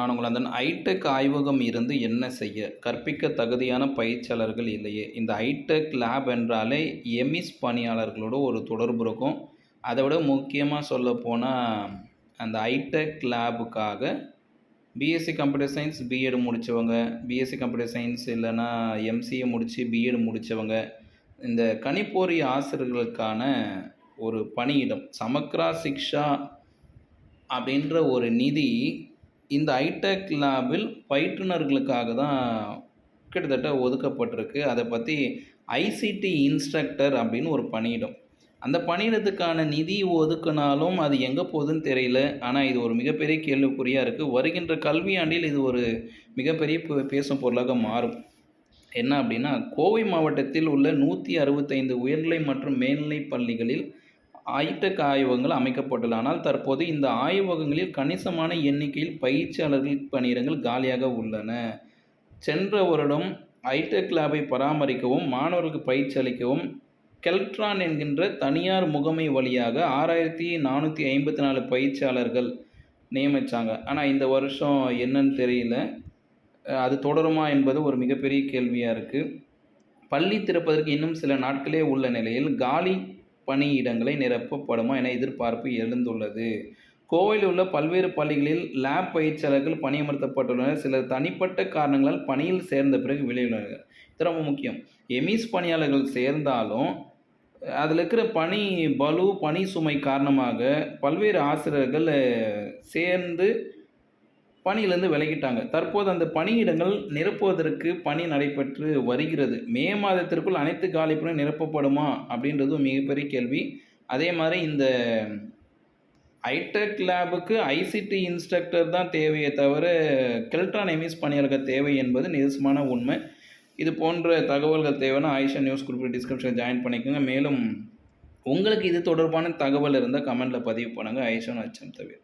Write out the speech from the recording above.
நான் உங்கள் அந்த ஐடெக் ஆய்வகம் இருந்து என்ன செய்ய? கற்பிக்க தகுதியான பயிற்சியாளர்கள் இல்லையே. இந்த ஐடெக் லேப் என்றாலே எமிஸ் பணியாளர்களோட ஒரு தொடர்பு இருக்கும். அதை விட முக்கியமாக சொல்ல போனால் அந்த ஐடெக் லேபுக்காக B Sc computer science B Ed முடித்தவங்க பிஎஸ்சி கம்ப்யூட்டர் சயின்ஸ் இல்லைன்னா எம்சிஏ முடித்து பிஎட் முடித்தவங்க இந்த கணிப்பொறி ஆசிரியர்களுக்கான ஒரு பணியிடம் சமக்ரா சிக்ஷா அப்படின்ற ஒரு நிதி இந்த ஐடெக் லேபில் பயிற்றுனர்களுக்காக தான் கிட்டத்தட்ட ஒதுக்கப்பட்டிருக்கு. அதை பற்றி ஐசிடி இன்ஸ்ட்ரக்டர் அப்படின்னு ஒரு பணியிடம். அந்த பணியிடத்துக்கான நிதி ஒதுக்குனாலும் அது எங்கே போகுதுன்னு தெரியல. ஆனால் இது ஒரு மிகப்பெரிய கேள்விக்குறியாக இருக்குது வருகின்ற கல்வியாண்டில் இது ஒரு மிகப்பெரிய பே- பேசும் பொருளாக மாறும். என்ன அப்படின்னா கோவை மாவட்டத்தில் உள்ள நூற்றி அறுபத்தைந்து உயர்நிலை மற்றும் மேல்நிலை பள்ளிகளில் ஐடெக் ஆய்வகங்கள் அமைக்கப்பட்டுள்ள ஆனால் தற்போது இந்த ஆய்வகங்களில் கணிசமான எண்ணிக்கையில் பயிற்சியாளர்கள் பணியிடங்கள் காலியாக உள்ளன. சென்ற வருடம் ஐடெக் லேபை பராமரிக்கவும் மாணவர்களுக்கு பயிற்சி அளிக்கவும் கெல்ட்ரான் என்கின்ற தனியார் முகமை வழியாக ஆறாயிரத்தி நானூற்றி ஐம்பத்தி நாலு பயிற்சியாளர்கள் நியமித்தாங்க ஆனால் இந்த வருஷம் என்னன்னு தெரியல. அது தொடருமா என்பது ஒரு மிகப்பெரிய கேள்வியாக இருக்குது பள்ளி திறப்பதற்கு இன்னும் சில நாட்களே உள்ள நிலையில் காலி பணியிடங்களை நிரப்பப்படுமா என எதிர்பார்ப்பு எழுந்துள்ளது. கோவையில் உள்ள பல்வேறு பள்ளிகளில் லேப் பயிற்சியாளர்கள் பணியமர்த்தப்பட்டுள்ளனர். சிலர் தனிப்பட்ட காரணங்களால் பணியில் சேர்ந்த பிறகு வெளியுள்ளனர் இது ரொம்ப முக்கியம். எமிஸ் பணியாளர்கள் சேர்ந்தாலும் அதில் இருக்கிற பணி பலு பணி சுமை காரணமாக பல்வேறு ஆசிரியர்கள் சேர்ந்து பணியிலிருந்து விலகிட்டாங்க. தற்போது அந்த பணியிடங்கள் நிரப்புவதற்கு பணி நடைபெற்று வருகிறது. மே மாதத்திற்குள் அனைத்து காலிப்புகளும் நிரப்பப்படுமா அப்படின்றதும் மிகப்பெரிய கேள்வி. அதே மாதிரி இந்த ஐடெக் லேபுக்கு ஐசிடி இன்ஸ்ட்ரக்டர் தான் தேவையே தவிர கெல்ட்ரான் எமிஸ் பணியாளர்கள் தேவை என்பது நிதர்சமான உண்மை. இது போன்ற தகவல்கள் தேவைன்னா ஆயிஷா நியூஸ் குறிப்பிட்ட டிஸ்கிரிப்ஷன் ஜாயின் பண்ணிக்கோங்க. மேலும் உங்களுக்கு இது தொடர்பான தகவல் இருந்தால் கமெண்ட்டில் பதிவு பண்ணுங்கள் ஆயிஷா நச்சம் தவிர.